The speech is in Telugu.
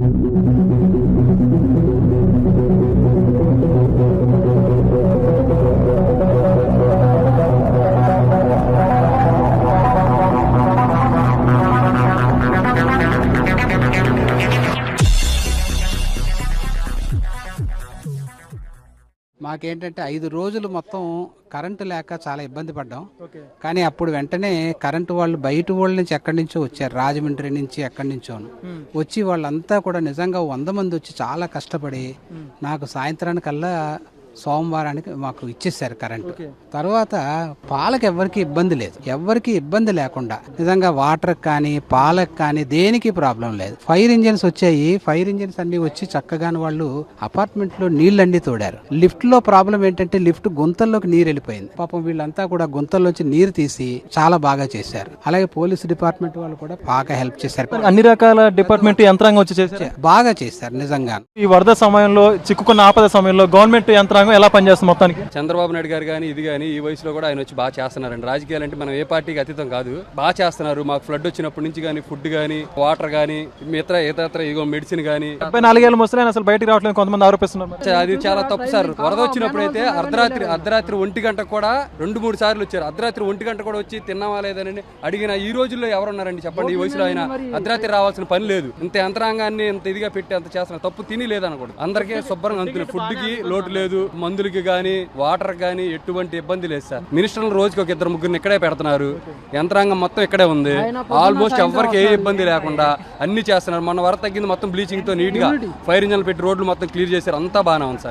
Thank you. మాకేంటంటే ఐదు రోజులు మొత్తం కరెంటు లేక చాలా ఇబ్బంది పడ్డాం. కానీ అప్పుడు వెంటనే కరెంటు వాళ్ళు బయట వాళ్ళ నుంచి ఎక్కడి నుంచో వచ్చారు. రాజమండ్రి నుంచి ఎక్కడి నుంచోను వచ్చి వాళ్ళంతా కూడా నిజంగా వంద మంది వచ్చి చాలా కష్టపడి నాకు సాయంత్రానికల్లా సోమవారానికి మాకు ఇచ్చేసారు కరెంటు. తర్వాత పాలకు ఎవరికి ఇబ్బంది లేదు. ఎవరికి ఇబ్బంది లేకుండా. నిజంగా వాటర్ కానీ పాలకు కానీ దేనికి ప్రాబ్లం లేదు. ఫైర్ ఇంజిన్స్ వచ్చాయి. ఫైర్ ఇంజిన్స్ అన్ని వచ్చి చక్కగా వాళ్ళు అపార్ట్మెంట్లో నీళ్ళండి తోడారు. లిఫ్ట్లో ప్రాబ్లం ఏంటంటే లిఫ్ట్ గుంతల్లోకి నీరు వెళ్ళిపోయింది. పాపం వీళ్ళంతా కూడా గుంతల్లోంచి నీరు తీసి చాలా బాగా చేశారు. అలాగే పోలీస్ డిపార్ట్మెంట్ వాళ్ళు కూడా బాగా హెల్ప్ చేశారు. అన్ని రకాల డిపార్ట్మెంట్ యంత్రాంగం వచ్చి చేశారు? బాగా చేశారు నిజంగా ఈ వరద సమయంలో చిక్కుకున్న ఆపద సమయంలో గవర్నమెంట్ యంత్రాంగం ఎలా పనిచేస్తుంది మొత్తానికి? చంద్రబాబు నాయుడు గారు కానీ ఇది కానీ ఈ వయసులో కూడా ఆయన వచ్చి బాగా చేస్తున్నారండి. రాజకీయాలు అంటే మనం ఏ పార్టీకి అతీతం కాదు. బాగా చేస్తున్నారు. మాకు ఫ్లడ్ వచ్చినప్పటి నుంచి కానీ ఫుడ్ కానీ వాటర్ కానీ ఇతర ఇతర ఇగో మెడిసిన్ కానీ డెబ్బై నాలుగేళ్ళ ముసలి అసలు బయటికి రావట్లేదు కొంతమంది ఆరోపిస్తున్నారు. అది చాలా తప్పు సార్. వరద వచ్చినప్పుడు అయితే అర్ధరాత్రి అర్ధరాత్రి ఒంటి గంట కూడా రెండు మూడు సార్లు వచ్చారు. అర్ధరాత్రి ఒంటి గంట కూడా వచ్చి తిన్నావా లేదని అడిగిన ఈ రోజుల్లో ఎవరున్నారండి చెప్పండి ఈ వయసులో ఆయన? అర్ధరాత్రి రావాల్సిన పని లేదు. ఇంత యంత్రాంగాన్ని ఇంత ఇదిగా పెట్టి అంత చేస్తున్నారు తప్పు తిని లేదనకూడదు. అందరికీ శుభ్రంగా ఫుడ్కి లోటు లేదు. మందులకి కానీ వాటర్ కానీ ఎటువంటి ఇబ్బంది లేదు సార్. మినిస్టర్లు రోజుకి ఒక ఇద్దరు ముగ్గురిని ఇక్కడే పెడుతున్నారు. యంత్రాంగం మొత్తం ఇక్కడే ఉంది. ఆల్మోస్ట్ ఎవరికి ఏ ఇబ్బంది లేకుండా అన్ని చేస్తున్నారు. మొన్న వరద తగ్గింది మొత్తం బ్లీచింగ్తో నీట్గా. ఫైర్ ఇంజన్లు పెట్టి రోడ్లు మొత్తం క్లియర్ చేశారు. అంతా బాగానే ఉంది సార్.